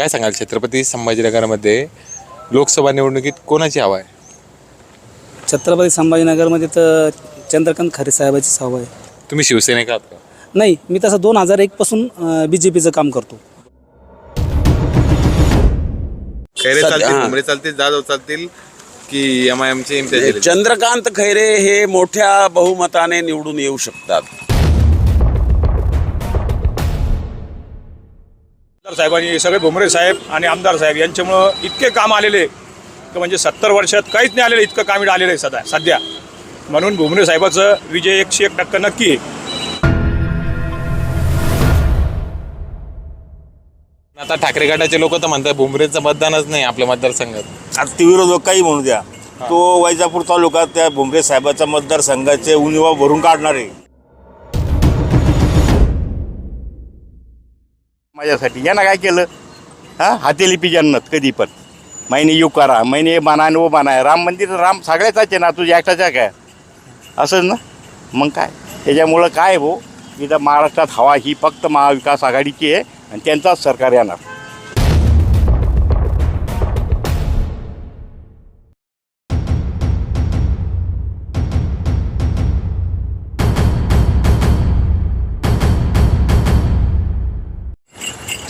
काय सांगाल? छत्रपती संभाजीनगरमध्ये लोकसभा निवडणुकीत कोणाची हवा आहे? छत्रपती संभाजीनगरमध्ये तर चंद्रकांत खरे साहेबाचीच हवा आहे. तुम्ही शिवसेनेक आहात का? नाही मी तसं दोन हजार एकपासून बी जे पीचं काम करतो. खैरे सध्या- चालतील हां. चालतील जाधव चालतील की एम आय एमचे इम्तियाज? चंद्रकांत खैरे हे मोठ्या बहुमताने निवडून येऊ शकतात. साहेबांनी सगळे भुमरे साहेब आणि आमदार साहेब यांच्यामुळं इतके काम आलेले की म्हणजे सत्तर वर्षात काहीच नाही आलेलं इतकं काम आलेलं आहे सध्या सध्या. म्हणून भुमरे साहेबाचं विजय एकशे एक टक्का नक्की आहे. आता ठाकरे गटाचे लोक तर म्हणतात भुमरेचं मतदानच नाही आपल्या मतदारसंघात. आता ते विरोधक काही म्हणू द्या. तो वैजापूर तालुका त्या भुमरे साहेबाच्या मतदारसंघाचे उणिवा भरून काढणार. आहे माझ्यासाठी. यानं काय केलं? हा? हातेलिपी जन्नत कधी पण. महिने यू करा महिने माना आणि वो हो माना. राम मंदिर राम सगळ्याचाच आहे ना तुझ्या एकटाच्या काय? असंच ना? मग काय? त्याच्यामुळं काय भाऊ इथं महाराष्ट्रात हवा ही फक्त महाविकास आघाडीची आहे आणि त्यांचाच सरकार येणार.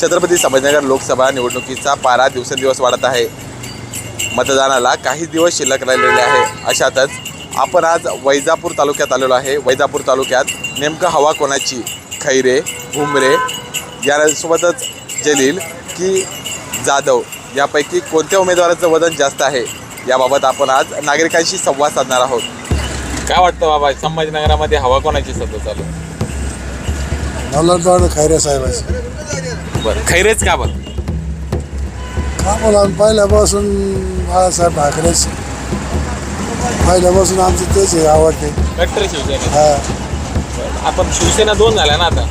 छत्रपती संभाजीनगर लोकसभा निवडणुकीचा पारा दिवसेंदिवस वाढत आहे. मतदानाला काही दिवस शिल्लक राहिलेले आहे. अशातच आपण आज वैजापूर तालुक्यात आलेलो आहे. वैजापूर तालुक्यात नेमकं हवा कोणाची? खैरे भुमरे यासोबतच जलील की जाधव? यापैकी कोणत्या उमेदवाराचं वजन जास्त आहे? याबाबत आपण आज नागरिकांशी संवाद साधणार आहोत. काय वाटतं बाबा संभाजीनगरामध्ये हवा कोणाची सध्या चालू मला खैरे साहेबाचे. बरं. खैरेच का बरं? का बोला पहिल्यापासून बाळासाहेब ठाकरेच. पहिल्यापासून आमचे तेच आवडते. कट्टर शिवसेना. हा. आपण शिवसेना दोन झाल्या ना आता?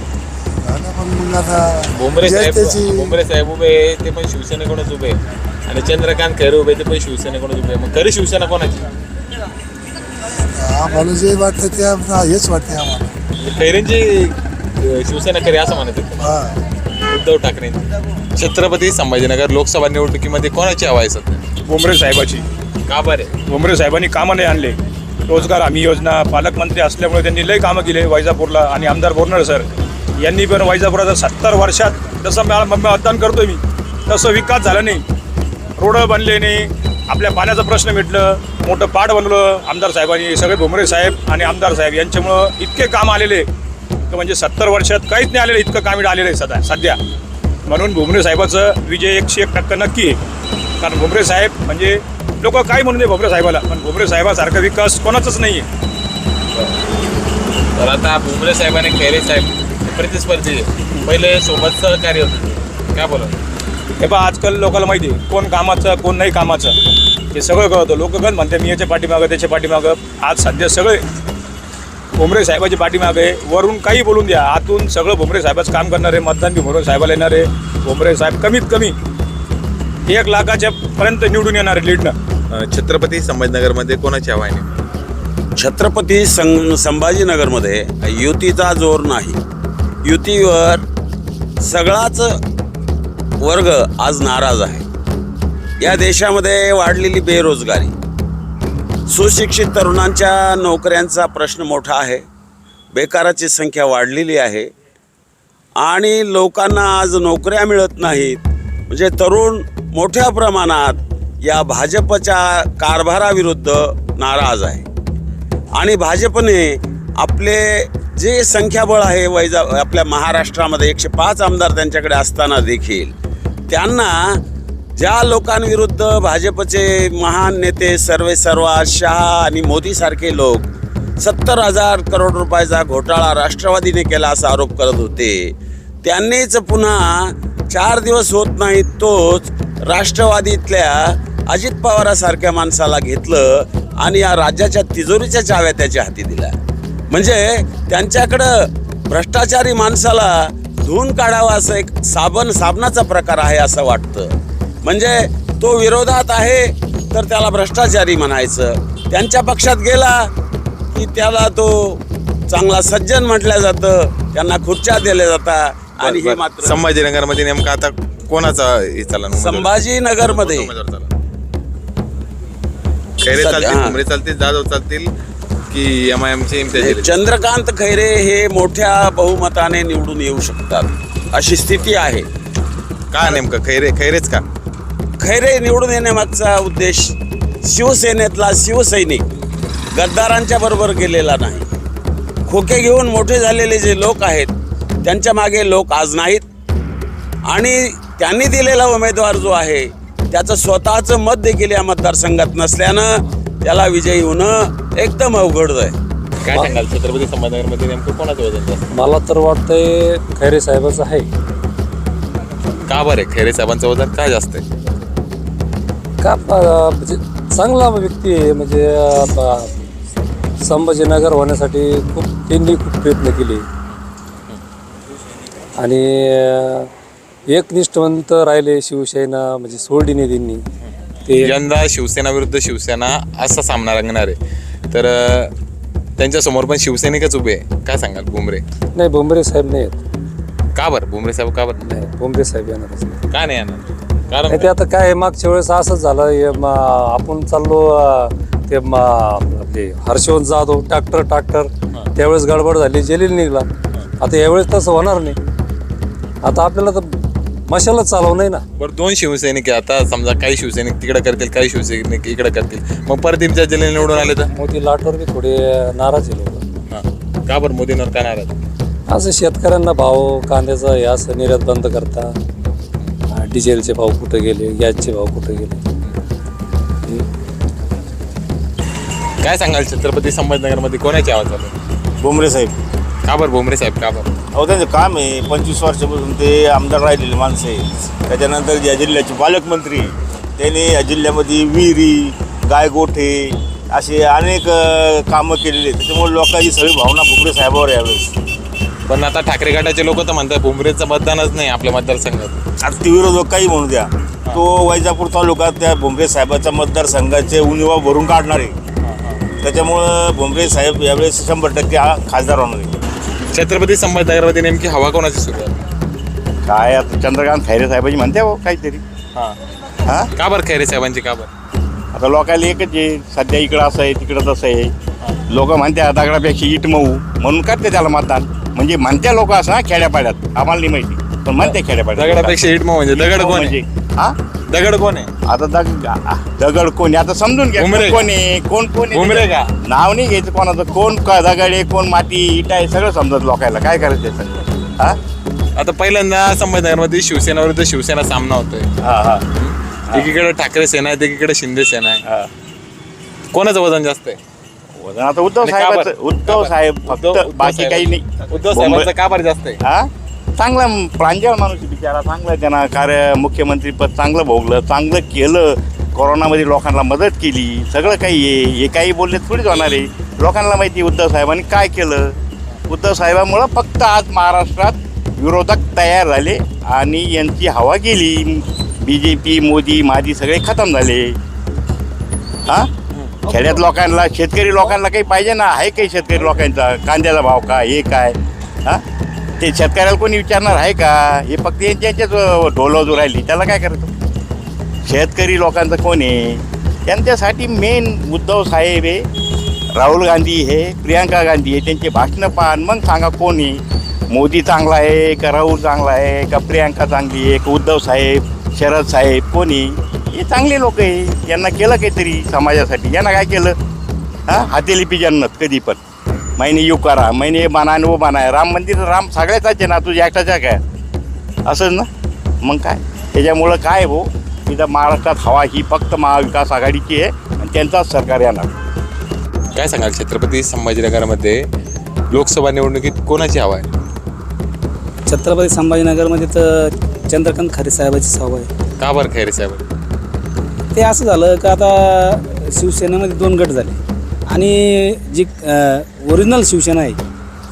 झालं पण मग आता जे साहेब त्याची साहेब उभे आहे, ते पण शिवसेनेकडूनच उभे आहे. आणि चंद्रकांत खैरे उभे ते पण शिवसेनेकडूनच उभे आहे. मग खरी शिवसेना कोणाची? आम्हाला जे वाटतं ते हेच वाटते आम्हाला. खैरेंची अं, शिवसेना खरी असं म्हणत हा. उद्धव ठाकरेंची छत्रपती संभाजीनगर लोकसभा निवडणुकीमध्ये कोणाची हवा आहे सध्या? भुमरे साहेबाची. का बरे? भुमरे साहेबांनी कामं नाही आणले. रोजगार हमी योजना पालकमंत्री असल्यामुळे त्यांनी लय कामं केले वैजापूरला आणि आमदार बोरणार सर. यांनी पण वैजापुरात सत्तर वर्षात जसं मला म- मतदान करतोय मी तसं विकास झाला नाही. रोड बनले नाही. आपल्या पाण्याचा प्रश्न मिटलं. मोठं पाट बनवलं आमदार साहेबांनी सगळे भुमरे साहेब आणि आमदार साहेब यांच्यामुळं इतके काम आलेले. की म्हणजे सत्तर वर्षात काहीच नाही आलेलं इतकं काम आलेलं आहे सध्या सध्या. म्हणून भुमरे साहेबाचं विजय एकशे एक टक्का नक्की आहे. कारण भुमरे साहेब म्हणजे लोक काय म्हणून दे भुमरे साहेबाला पण भुमरे साहेबासारखा विकास कोणाचाच नाही आहे तर आता भुमरे साहेब आणि खैरे साहेब प्रतिस्पर्धी. पहिले सोबत सहकार्य होते काय बोला हे पहा आजकाल लोकांना माहिती आहे कोण कामाचं कोण नाही कामाचं. हे सगळं कळतं. लोक गण म्हणते मी याच्या पाठीमागं त्याच्या पाठीमागं. आज सध्या सगळे भुमरे साहेबाची पाठीमागं वरून काही बोलून द्या. आतून सगळं भुमरे साहेबाचं काम करणार आहे मतदान बी भुमरे साहेबाला येणार आहे. भुमरे साहेब कमीत कमी एक लाखाच्या पर्यंत निवडून येणार आहे लीडनं. छत्रपती संभाजीनगरमध्ये कोणाची हवा आहे छत्रपती सं संभाजीनगरमध्ये युतीचा जोर नाही. युतीवर सगळाच वर्ग आज नाराज आहे. या देशामध्ये वाढलेली बेरोजगारी सुशिक्षित तरुणांच्या नोकऱ्यांचा प्रश्न मोठा आहे. बेकाराची संख्या वाढलेली आहे. आणि लोकांना आज नोकऱ्या मिळत नाहीत. म्हणजे तरुण मोठ्या प्रमाणात या भाजपच्या कारभाराविरुद्ध नाराज आहे. आणि भाजपने आपले जे संख्याबळ आहे वैजा आपल्या महाराष्ट्रामध्ये एकशे पाच आमदार त्यांच्याकडे असताना देखील त्यांना ज्या लोकांविरुद्ध भाजपचे महान नेते सर्वे सर्वा शहा आणि मोदीसारखे लोक सत्तर हजार करोड रुपयाचा घोटाळा राष्ट्रवादीने केला असा आरोप करत होते त्यांनीच पुन्हा चार दिवस होत नाहीत तोच राष्ट्रवादीतल्या अजित पवारासारख्या माणसाला घेतलं आणि या राज्याच्या तिजोरीच्या चाव्या त्याच्या हाती दिल्या. म्हणजे त्यांच्याकडं भ्रष्टाचारी माणसाला धुवून काढावा असं एक साबण साबणाचा प्रकार आहे असं वाटतं. म्हणजे तो विरोधात आहे तर त्याला भ्रष्टाचारी म्हणायचं त्यांच्या पक्षात गेला की त्याला तो चांगला सज्जन म्हटलं जातं त्यांना खुर्च्या दिल्या जातात आणि हे मात्र संभाजीनगरमध्ये नेमकं आता कोणाचा हे चालला? संभाजीनगरमध्ये कोणता उमेदवार चालला? खैरे चालतील हा. चालतील जाधव चालतील की एम आय एमचे जलील? चंद्रकांत खैरे हे मोठ्या बहुमताने निवडून येऊ शकतात अशी स्थिती आहे का नेमकं खैरे खैरेच का खैरे निवडून येण्यामागचा उद्देश शिवसेनेतला शिवसैनिक गद्दारांच्या बरोबर गेलेला नाही. खोके घेऊन मोठे झालेले जे लोक आहेत त्यांच्या मागे लोक आज नाहीत. आणि त्यांनी दिलेला उमेदवार जो आहे त्याचं स्वतःचं मत देखील या मतदारसंघात नसल्यानं त्याला विजयी होणं एकदम अवघड आहे काय सांगाल? छत्रपती संभाजीनगरमध्ये नेमकं कोणाचं वजन जास्त? मला तर वाटतंय खैरे साहेबाचं आहे. का बरं? आहे खैरे साहेबांचं वजन का जास्त आहे? का म्हणजे चांगला व्यक्ती आहे. म्हणजे संभाजीनगर होण्यासाठी खूप त्यांनी खूप प्रयत्न केले. आणि एकनिष्ठवंत राहिले शिवसेना म्हणजे सोडली नाही त्यांनी. ते यंदा शिवसेना विरुद्ध शिवसेना असा सामना रंगणार आहे. तर त्यांच्यासमोर पण शिवसैनिकच उभे आहे. काय सांगाल बुमरे नाही बोंबरे साहेब नाही आहेत का बरं? बुमरे साहेब का बरं? नाही बोंबरे साहेब येणारच नाही. का नाही येणार? कारण ते आता काय आहे, मागच्या वेळेस असंच झालं. हे म- आपण चाललो अं, ते म- आपले हर्षवंत जाधव ट्रॅक्टर ट्रॅक्टर त्यावेळेस गडबड झाली जलील निघला. आता यावेळेस तसं होणार नाही. आता आपल्याला तर मशालच चालव नाही ना. बरं दोन शिवसैनिक आहे. आता समजा काही शिवसैनिक तिकडे करतील काही शिवसैनिक इकडे करतील. मग परत इम्तियाज जलील निवडून आले तर? मोदी लाटवर बी थोडे नाराज आहे लोक हां. का बरं मोदींवर का नाराज? असं शेतकऱ्यांना भाव कांद्याचा हे असं निर्यात बंद करता. डिझेलचे भाव कुठे गेले गॅसचे भाव कुठे गेले? काय सांगाल छत्रपती संभाजीनगरमध्ये? कोणाची आवाज चालू भुमरे साहेब. का बरं भुमरे साहेब? का बरं? अहो त्यांचं काम आहे पंचवीस वर्षापासून ते आमदार राहिलेले माणसं आहेत. त्याच्यानंतर या जिल्ह्याचे पालकमंत्री त्यांनी या जिल्ह्यामध्ये विहिरी गायगोठे असे अनेक अं, कामं केलेली आहेत. त्याच्यामुळे लोकांची सगळी भावना भुमरे साहेबावर आहे यावेळेस. पण आता ठाकरे गटाचे लोक तर म्हणतात भुमरेचं मतदानच नाही आपल्या मतदारसंघात. आता ते विरोधक काही म्हणू द्या. तो वैजापूर तालुक्यात त्या भुमरे साहेबाच्या मतदारसंघाचे उणिवा भरून काढणार. आहे त्याच्यामुळं भुमरे साहेब यावेळेस शंभर टक्के हा खासदार होणार आहे छत्रपती संभाजीनगरमध्ये नेमकी हवा कोणाची सुरू आहे? काय आता चंद्रकांत खैरे साहेबाची म्हणते हो काहीतरी. हां. हा? का बरं खैरे साहेबांची का बरं? आता लोकांना एकच आहे सध्या इकडं असं आहे तिकडं तसं आहे. लोक म्हणते दगडापेक्षा इट मऊ. म्हणून करते त्याला मतदान. म्हणजे म्हणते लोक असं ना खेड्यापाड्यात. आम्हाला नाही माहिती. पण म्हणते खेड्यापाड्यात. दगडापेक्षा इट मग म्हणजे दगड कोण म्हणजे आहे हा? दगड कोण आहे? आता दग दगड कोण? आता समजून घ्या भुमरे कोण आहे? कोण कोण आहे त्याच्यात. नाव नाही घ्यायचं कोणाचं. कोण का दगड आहे कोण माती इटा आहे सगळं समजत लोकांना काय करायचं आहे सगळं? हा? आता पहिल्यांदा संभाजीनगरमध्ये शिवसेना विरुद्ध शिवसेना सामना होतोय. हा हा. एकीकडे ठाकरे सेना आहे एकीकडे शिंदे सेना आहे. हा. कोणाचं वजन जास्त आहे? वजन आता उद्धव आणि का साहेबाचं बरं? उद्धव साहेब? फक्त उद्धव- बाकी साहेब- काही नाही. उद्धव साहेबांचं का बरं जास्त आहे? हा? चांगला प्रांजळ माणूस आहे बिचारा. चांगलं त्यांना. कार्य मुख्यमंत्री पद चांगलं भोगलं चांगलं केलं. कोरोनामध्ये लोकांना मदत केली. सगळं काही आहे. हे काही बोलले थोडीच होणार आहे. लोकांना माहिती आहे उद्धव साहेबांनी काय केलं. उद्धव साहेबांमुळं फक्त आज महाराष्ट्रात विरोधक तयार झाले आणि यांची हवा गेली. बी जे पी मोदी मादी सगळे खतम झाले. हा? खेड्यात लोकांना शेतकरी लोकांना काही पाहिजे ना? आहे काही शेतकरी लोकांचा? कांद्याचा भाव काय? हे काय? हा? ते शेतकऱ्याला कोणी विचारणार आहे का? हे फक्त यांच्याच ढोलवजू राहिली. त्याला काय करतो शेतकरी लोकांचं कोण आहे? त्यांच्यासाठी मेन उद्धव साहेब आहे राहुल गांधी हे प्रियांका गांधी आहे त्यांचे भाषणं पाहन मग सांगा कोण आहे? मोदी चांगला आहे का राहुल चांगला आहे का प्रियांका चांगली आहे का उद्धव साहेब शरद साहेब कोणी हे चांगले लोक आहे. यांना केलं काहीतरी समाजासाठी. यांना काय केलं? हां? हातेलिपी जन्नत कधी पण. मैंने यू करा. मैंने ये बनाय वो बनाय राम मंदिर राम सगळ्याचाच आहे ना. तुझ्या एकटाच्या काय? असंच ना? मग काय? त्याच्यामुळं काय हो? इथं महाराष्ट्रात हवा ही फक्त महाविकास आघाडीची आहे आणि त्यांचाच सरकार येणार. काय सांगाल? छत्रपती संभाजीनगरमध्ये लोकसभा निवडणुकीत कोणाची हवा आहे? छत्रपती संभाजीनगरमध्ये तर चंद्रकांत खरे साहेबाची सभा आहे. का बरं खैरे साहेब? ते असं झालं का आता शिवसेनेमध्ये दोन गट झाले. आणि जी ओरिजिनल शिवसेना आहे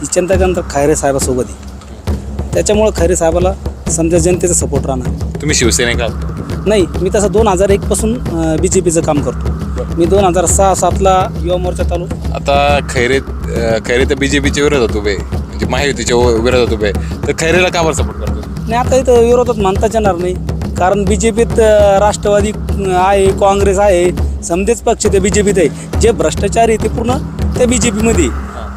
ती चंद्रकांत खैरे साहेबासोबत आहे. त्याच्यामुळं खैरे साहेबाला समजा जनतेचा सपोर्ट राहणार. तुम्ही शिवसेनेक आहात नाही मी तसं दोन हजार एकपासून बी जे पीचं काम करतो. मी दोन हजार सहा सातला युवा मोर्चा चालू. आता खैरे खैरे तर बी जे पीच्या विरोधात उभे. म्हणजे महायुतीच्या विरोधात उभे. तर खैरेला का बरं सपोर्ट करतो नाही आता इथं विरोधात म्हणताच येणार नाही. कारण बी जे पीत राष्ट्रवादी आहे काँग्रेस आहे समजेच पक्ष ते बी जे पीत आहे. जे भ्रष्टाचार आहे ते पूर्ण ते बी जे पीमध्ये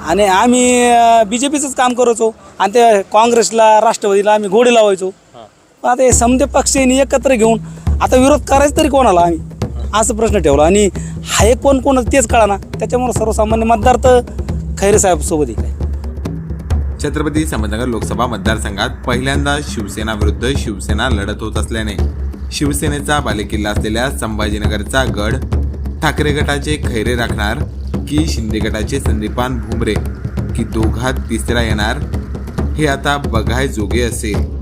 आणि आम्ही बी जे पीचंच काम करायचो. आणि ते काँग्रेसला राष्ट्रवादीला आम्ही घोडे लावायचो. आता हे समजे पक्षांनी एकत्र घेऊन आता विरोध करायचा तरी कोणाला आम्ही? असं प्रश्न ठेवला. आणि हा एक कोण कोण तेच कळा ना त्याच्यामुळे सर्वसामान्य मतदार तर खैरे साहेब सोबत आहे. छत्रपती संभाजीनगर लोकसभा मतदारसंघात पहिल्यांदा शिवसेना विरुद्ध शिवसेना लढत होत असल्याने शिवसेनेचा बालेकिल्ला असलेल्या संभाजीनगरचा गड ठाकरे गटाचे खैरे राखणार की शिंदे गटाचे संदीपान भुमरे की दोघात तिसरा येणार? हे आता बघाय जोगे असेल.